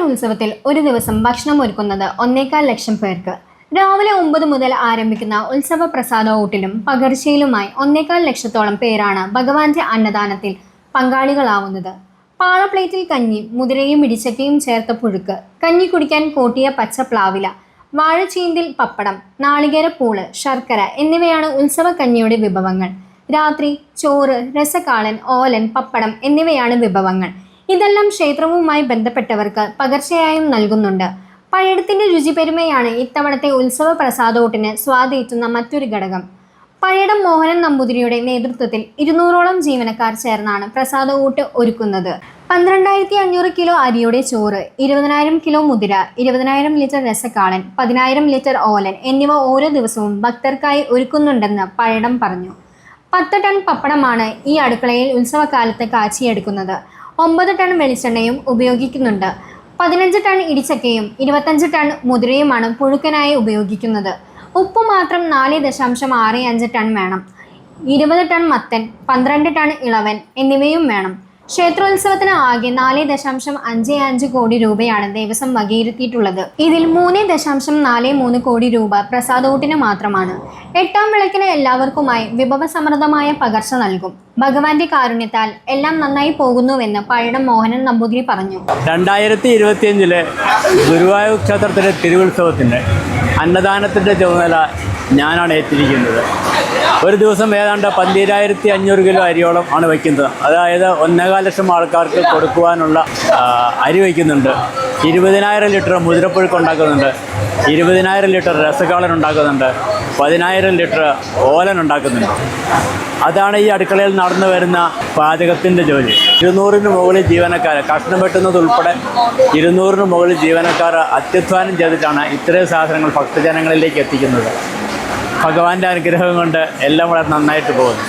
ഉത്സവത്തിൽ ഒരു ദിവസം ഭക്ഷണം ഒരുക്കുന്നത് ഒന്നേകാൽ ലക്ഷം പേർക്ക്. രാവിലെ ഒമ്പത് മുതൽ ആരംഭിക്കുന്ന ഉത്സവ പ്രസാദ ഊട്ടിലും പകർച്ചയിലുമായി ഒന്നേകാൽ ലക്ഷത്തോളം പേരാണ് ഭഗവാന്റെ അന്നദാനത്തിൽ പങ്കാളികളാവുന്നത്. പാളപ്ലേറ്റിൽ കഞ്ഞി മുതിരയും ഇടിച്ചക്കയും ചേർത്ത പുഴുക്ക് കഞ്ഞി കുടിക്കാൻ കോട്ടിയ പച്ച പ്ലാവില വാഴച്ചീന്തിൽ പപ്പടം നാളികേരപ്പൂൾ ശർക്കര എന്നിവയാണ് ഉത്സവ കഞ്ഞിയുടെ വിഭവങ്ങൾ. രാത്രി ചോറ് രസകാളൻ ഓലൻ പപ്പടം എന്നിവയാണ് വിഭവങ്ങൾ. ഇതെല്ലാം ക്ഷേത്രവുമായി ബന്ധപ്പെട്ടവർക്ക് പകർച്ചയായും നൽകുന്നുണ്ട്. പഴയടത്തിന്റെ രുചിപെരുമയാണ് ഇത്തവണത്തെ ഉത്സവ പ്രസാദോട്ടിന് സ്വാധീനിക്കുന്ന മറ്റൊരു ഘടകം. പഴയടം മോഹനൻ നമ്പൂതിരിയുടെ നേതൃത്വത്തിൽ ഇരുന്നൂറോളം ജീവനക്കാർ ചേർന്നാണ് പ്രസാദ ഊട്ട് ഒരുക്കുന്നത്. പന്ത്രണ്ടായിരത്തി അഞ്ഞൂറ് കിലോ അരിയുടെ ചോറ് ഇരുപതിനായിരം കിലോ മുതിര ഇരുപതിനായിരം ലിറ്റർ രസക്കാളൻ പതിനായിരം ലിറ്റർ ഓലൻ എന്നിവ ഓരോ ദിവസവും ഭക്തർക്കായി ഒരുക്കുന്നുണ്ടെന്ന് പഴയടം പറഞ്ഞു. പത്ത് ടൺ പപ്പടമാണ് ഈ അടുക്കളയിൽ ഉത്സവകാലത്ത് കാച്ചിയെടുക്കുന്നത്. ഒമ്പത് ടൺ വെളിച്ചെണ്ണയും ഉപയോഗിക്കുന്നുണ്ട്. പതിനഞ്ച് ടൺ ഇടിച്ചക്കയും ഇരുപത്തഞ്ച് ടൺ മുതിരയുമാണ് പുഴുക്കനായി ഉപയോഗിക്കുന്നത്. ഉപ്പ് മാത്രം നാല് ദശാംശം ആറ് അഞ്ച് ടൺ വേണം. ഇരുപത് ടൺ മത്തൻ പന്ത്രണ്ട് ടൺ ഇളവൻ എന്നിവയും വേണം. ക്ഷേത്രോത്സവത്തിന് ആകെ നാല് ദശാംശം അഞ്ച് അഞ്ച് കോടി രൂപയാണ് ദേവസ്വം വകയിരുത്തിയിട്ടുള്ളത്. ഇതിൽ മൂന്ന് ദശാംശം നാല് മൂന്ന് കോടി രൂപ പ്രസാദോട്ടിന് മാത്രമാണ്. എട്ടാം വിളക്കിന് എല്ലാവർക്കുമായി വിഭവസമൃദ്ധമായ പകർച്ച നൽകും. ഭഗവാന്റെ കാരുണ്യത്താൽ എല്ലാം നന്നായി പോകുന്നുവെന്ന് പഴയ മോഹനൻ നമ്പൂതിരി പറഞ്ഞു. രണ്ടായിരത്തി ഇരുപത്തിയഞ്ചിലെ ഗുരുവായൂർ ക്ഷേത്രത്തിലെ തിരുവുത്സവത്തിന് അന്നദാനത്തിന്റെ ചുമതല ഞാനാണ് ഏറ്റിരിക്കുന്നത്. ഒരു ദിവസം ഏതാണ്ട് പന്തിരായിരത്തി അഞ്ഞൂറ് കിലോ അരിയോളം ആണ് വയ്ക്കുന്നത്. അതായത് ഒന്നേകാൽ ലക്ഷം ആൾക്കാർക്ക് കൊടുക്കുവാനുള്ള അരി വയ്ക്കുന്നുണ്ട്. ഇരുപതിനായിരം ലിറ്റർ മുതിരപ്പുഴുക്ക് ഉണ്ടാക്കുന്നുണ്ട്. ഇരുപതിനായിരം ലിറ്റർ രസകാളൻ ഉണ്ടാക്കുന്നുണ്ട്. പതിനായിരം ലിറ്റർ ഓലൻ ഉണ്ടാക്കുന്നുണ്ട്. അതാണ് ഈ അടുക്കളയിൽ നടന്നു വരുന്ന പാചകത്തിന്റെ ജോലി. ഇരുന്നൂറിന് മുകളിൽ ജീവനക്കാർ കഷ്ണം വെട്ടുന്നത് ഉൾപ്പെടെ ഇരുന്നൂറിന് മുകളിൽ ജീവനക്കാർ അത്യധ്വാനം ചെയ്തിട്ടാണ് ഇത്രയും സാധനങ്ങൾ ഭക്തജനങ്ങളിലേക്ക് എത്തിക്കുന്നത്. ഭഗവാന്റെ അനുഗ്രഹം കൊണ്ട് എല്ലാം വളരെ നന്നായിട്ട് പോകുന്നു.